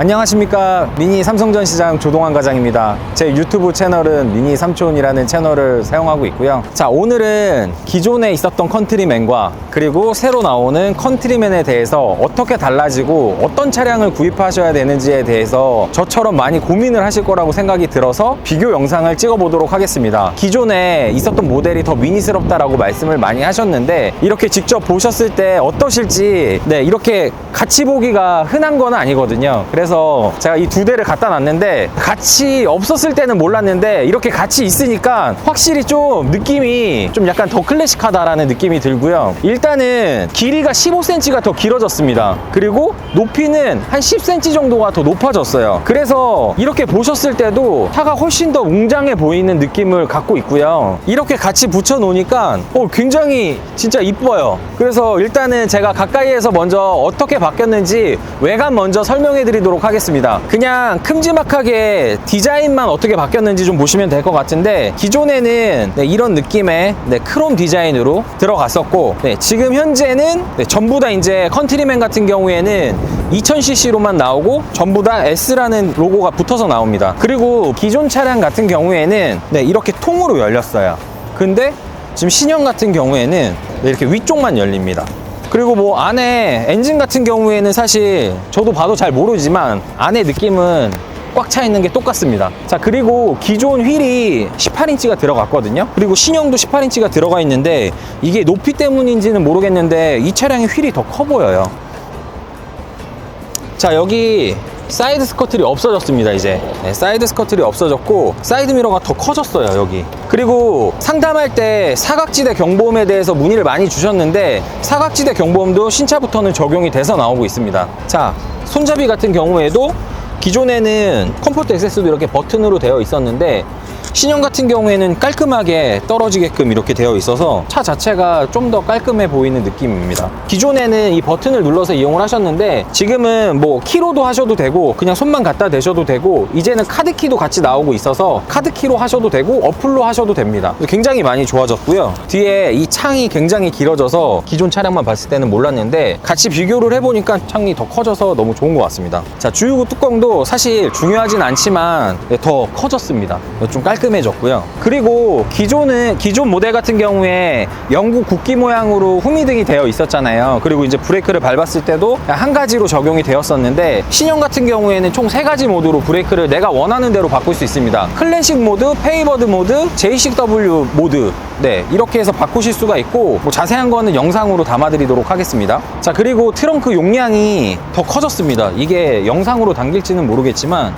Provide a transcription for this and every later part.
안녕하십니까. 미니 삼성전시장 조동환 과장입니다. 제 유튜브 채널은 미니 삼촌이라는 채널을 사용하고 있고요. 자 오늘은 기존에 있었던 컨트리맨과 그리고 새로 나오는 컨트리맨에 대해서 어떻게 달라지고 어떤 차량을 구입하셔야 되는지에 대해서 저처럼 많이 고민을 하실 거라고 생각이 들어서 비교 영상을 찍어 보도록 하겠습니다. 기존에 있었던 모델이 더 미니스럽다라고 말씀을 많이 하셨는데 이렇게 직접 보셨을 때 어떠실지 네 이렇게 같이 보기가 흔한 건 아니거든요. 그래서 제가 이 두 대를 갖다 놨는데 같이 없었을 때는 몰랐는데 이렇게 같이 있으니까 확실히 좀 느낌이 좀 약간 더 클래식하다라는 느낌이 들고요. 일단은 길이가 15cm가 더 길어졌습니다. 그리고 높이는 한 10cm 정도가 더 높아졌어요. 그래서 이렇게 보셨을 때도 차가 훨씬 더 웅장해 보이는 느낌을 갖고 있고요. 이렇게 같이 붙여 놓으니까 어, 굉장히 진짜 이뻐요. 그래서 일단은 제가 가까이에서 먼저 어떻게 바뀌었는지 외관 먼저 설명해 드리도록 하겠습니다. 그냥 큼지막하게 디자인만 어떻게 바뀌었는지 좀 보시면 될 것 같은데 기존에는 네, 이런 느낌의 네, 크롬 디자인으로 들어갔었고 네, 지금 현재는 네, 전부 다 이제 컨트리맨 같은 경우에는 2000cc로만 나오고 전부 다 S라는 로고가 붙어서 나옵니다. 그리고 기존 차량 같은 경우에는 네, 이렇게 통으로 열렸어요. 근데 지금 신형 같은 경우에는 네, 이렇게 위쪽만 열립니다 그리고 뭐 안에 엔진 같은 경우에는 사실 저도 봐도 잘 모르지만 안에 느낌은 꽉 차 있는 게 똑같습니다. 자, 그리고 기존 휠이 18인치가 들어갔거든요. 그리고 신형도 18인치가 들어가 있는데 이게 높이 때문인지는 모르겠는데 이 차량의 휠이 더 커 보여요. 자, 여기 사이드 스커틀이 없어졌습니다, 이제. 네, 사이드 스커틀이 없어졌고, 사이드 미러가 더 커졌어요, 여기. 그리고 상담할 때 사각지대 경보음에 대해서 문의를 많이 주셨는데, 사각지대 경보음도 신차부터는 적용이 돼서 나오고 있습니다. 자, 손잡이 같은 경우에도 기존에는 컴포트 액세스도 이렇게 버튼으로 되어 있었는데, 신형 같은 경우에는 깔끔하게 떨어지게끔 이렇게 되어 있어서 차 자체가 좀 더 깔끔해 보이는 느낌입니다. 기존에는 이 버튼을 눌러서 이용을 하셨는데 지금은 뭐 키로도 하셔도 되고 그냥 손만 갖다 대셔도 되고 이제는 카드키도 같이 나오고 있어서 카드키로 하셔도 되고 어플로 하셔도 됩니다. 굉장히 많이 좋아졌고요. 뒤에 이 창이 굉장히 길어져서 기존 차량만 봤을 때는 몰랐는데 같이 비교를 해보니까 창이 더 커져서 너무 좋은 것 같습니다. 자 주유구 뚜껑도 사실 중요하진 않지만 네, 더 커졌습니다. 좀 깔끔 해졌고요. 그리고 기존은 기존 모델 같은 경우에 영국 국기 모양으로 후미등이 되어 있었잖아요. 그리고 이제 브레이크를 밟았을 때도 한 가지로 적용이 되었었는데 신형 같은 경우에는 총 세 가지 모드로 브레이크를 내가 원하는 대로 바꿀 수 있습니다. 클래식 모드, 페이버드 모드, J6W 모드 네 이렇게 해서 바꾸실 수가 있고 뭐 자세한 거는 영상으로 담아드리도록 하겠습니다. 자 그리고 트렁크 용량이 더 커졌습니다. 이게 영상으로 담길지는 모르겠지만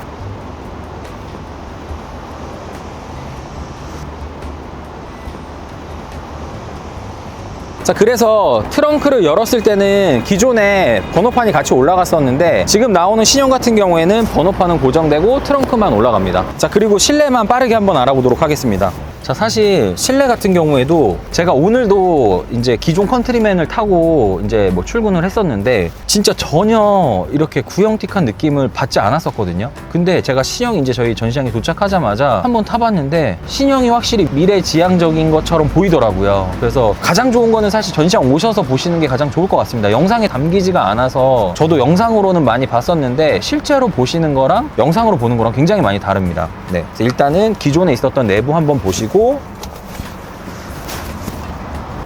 자 그래서 트렁크를 열었을 때는 기존에 번호판이 같이 올라갔었는데 지금 나오는 신형 같은 경우에는 번호판은 고정되고 트렁크만 올라갑니다. 자 그리고 실내만 빠르게 한번 알아보도록 하겠습니다 자 사실 실내 같은 경우에도 제가 오늘도 이제 기존 컨트리맨을 타고 이제 뭐 출근을 했었는데 진짜 전혀 이렇게 구형틱한 느낌을 받지 않았었거든요. 근데 제가 신형 이제 저희 전시장에 도착하자마자 한번 타봤는데 신형이 확실히 미래지향적인 것처럼 보이더라고요. 그래서 가장 좋은 거는 사실 전시장 오셔서 보시는 게 가장 좋을 것 같습니다. 영상에 담기지가 않아서 저도 영상으로는 많이 봤었는데 실제로 보시는 거랑 영상으로 보는 거랑 굉장히 많이 다릅니다. 네. 일단은 기존에 있었던 내부 한번 보시고 그리고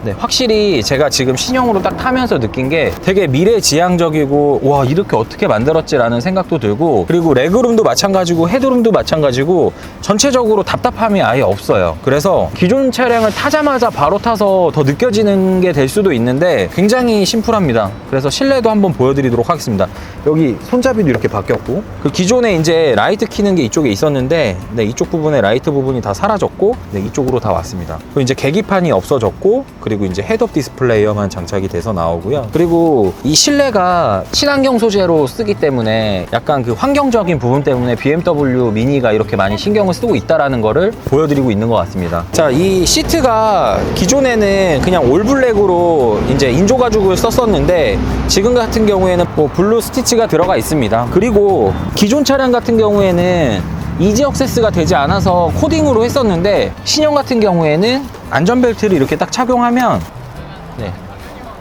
네, 확실히 제가 지금 신형으로 딱 타면서 느낀 게 되게 미래지향적이고 와 이렇게 어떻게 만들었지라는 생각도 들고 그리고 레그룸도 마찬가지고 헤드룸도 마찬가지고 전체적으로 답답함이 아예 없어요. 그래서 기존 차량을 타자마자 바로 타서 더 느껴지는 게 될 수도 있는데 굉장히 심플합니다. 그래서 실내도 한번 보여드리도록 하겠습니다. 여기 손잡이도 이렇게 바뀌었고 그 기존에 이제 라이트 키는 게 이쪽에 있었는데 네, 이쪽 부분에 라이트 부분이 다 사라졌고 네, 이쪽으로 다 왔습니다. 그리고 이제 계기판이 없어졌고 그리고 이제 헤드업 디스플레이어만 장착이 돼서 나오고요. 그리고 이 실내가 친환경 소재로 쓰기 때문에 약간 그 환경적인 부분 때문에 BMW 미니가 이렇게 많이 신경을 쓰고 있다라는 거를 보여드리고 있는 것 같습니다. 자, 이 시트가 기존에는 그냥 올블랙으로 이제 인조 가죽을 썼었는데 지금 같은 경우에는 뭐 블루 스티치가 들어가 있습니다. 그리고 기존 차량 같은 경우에는 이지 억세스가 되지 않아서 코딩으로 했었는데 신형 같은 경우에는 안전벨트를 이렇게 딱 착용하면 네.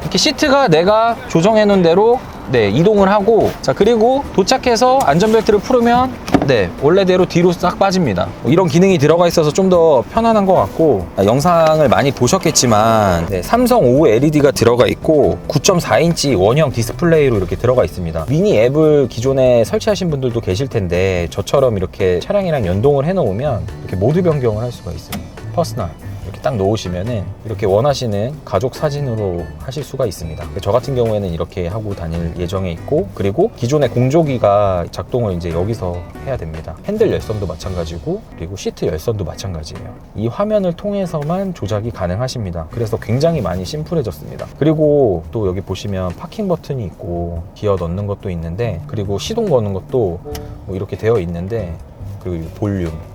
이렇게 시트가 내가 조정해 놓은 대로 네, 이동을 하고 자, 그리고 도착해서 안전벨트를 풀으면 네, 원래대로 뒤로 싹 빠집니다. 이런 기능이 들어가 있어서 좀 더 편안한 것 같고 아, 영상을 많이 보셨겠지만 네, 삼성 O LED가 들어가 있고 9.4인치 원형 디스플레이로 이렇게 들어가 있습니다. 미니 앱을 기존에 설치하신 분들도 계실 텐데 저처럼 이렇게 차량이랑 연동을 해놓으면 이렇게 모드 변경을 할 수가 있어요. 퍼스널. 딱 놓으시면은 이렇게 원하시는 가족 사진으로 하실 수가 있습니다. 저 같은 경우에는 이렇게 하고 다닐 예정에 있고 그리고 기존의 공조기가 작동을 이제 여기서 해야 됩니다. 핸들 열선도 마찬가지고 그리고 시트 열선도 마찬가지예요. 이 화면을 통해서만 조작이 가능하십니다. 그래서 굉장히 많이 심플해졌습니다. 그리고 또 여기 보시면 파킹 버튼이 있고 기어 넣는 것도 있는데 그리고 시동 거는 것도 뭐 이렇게 되어 있는데 그리고 이 볼륨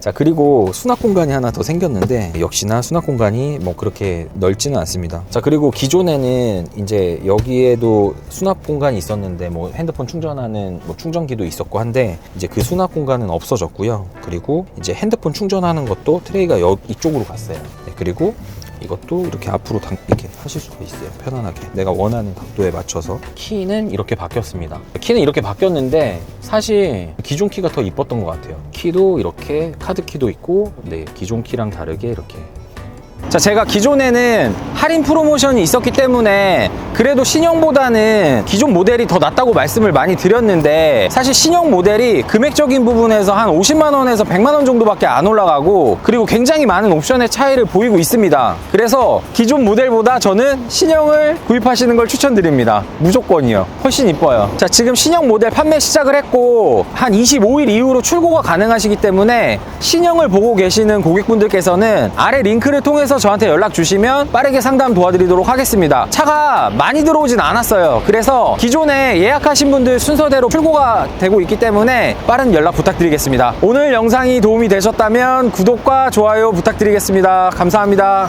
자 그리고 수납 공간이 하나 더 생겼는데 역시나 수납 공간이 뭐 그렇게 넓지는 않습니다. 자 그리고 기존에는 이제 여기에도 수납 공간이 있었는데 뭐 핸드폰 충전하는 뭐 충전기도 있었고 한데 이제 그 수납 공간은 없어졌고요. 그리고 이제 핸드폰 충전하는 것도 트레이가 여, 이쪽으로 갔어요. 네, 그리고 이것도 이렇게 앞으로 당, 이렇게 하실 수가 있어요 편안하게. 내가 원하는 각도에 맞춰서. 키는 이렇게 바뀌었습니다. 키는 이렇게 바뀌었는데 사실 기존 키가 더 이뻤던 것 같아요. 키도 이렇게 카드 키도 있고 네 기존 키랑 다르게 이렇게 자, 제가 기존에는 할인 프로모션이 있었기 때문에 그래도 신형보다는 기존 모델이 더 낫다고 말씀을 많이 드렸는데 사실 신형 모델이 금액적인 부분에서 한 50만원에서 100만원 정도밖에 안 올라가고 그리고 굉장히 많은 옵션의 차이를 보이고 있습니다. 그래서 기존 모델보다 저는 신형을 구입하시는 걸 추천드립니다. 무조건이요. 훨씬 이뻐요. 자, 지금 신형 모델 판매 시작을 했고 한 25일 이후로 출고가 가능하시기 때문에 신형을 보고 계시는 고객분들께서는 아래 링크를 통해 서 저한테 연락 주시면 빠르게 상담 도와드리도록 하겠습니다. 차가 많이 들어오진 않았어요. 그래서 기존에 예약하신 분들 순서대로 출고가 되고 있기 때문에 빠른 연락 부탁드리겠습니다. 오늘 영상이 도움이 되셨다면 구독과 좋아요 부탁드리겠습니다. 감사합니다.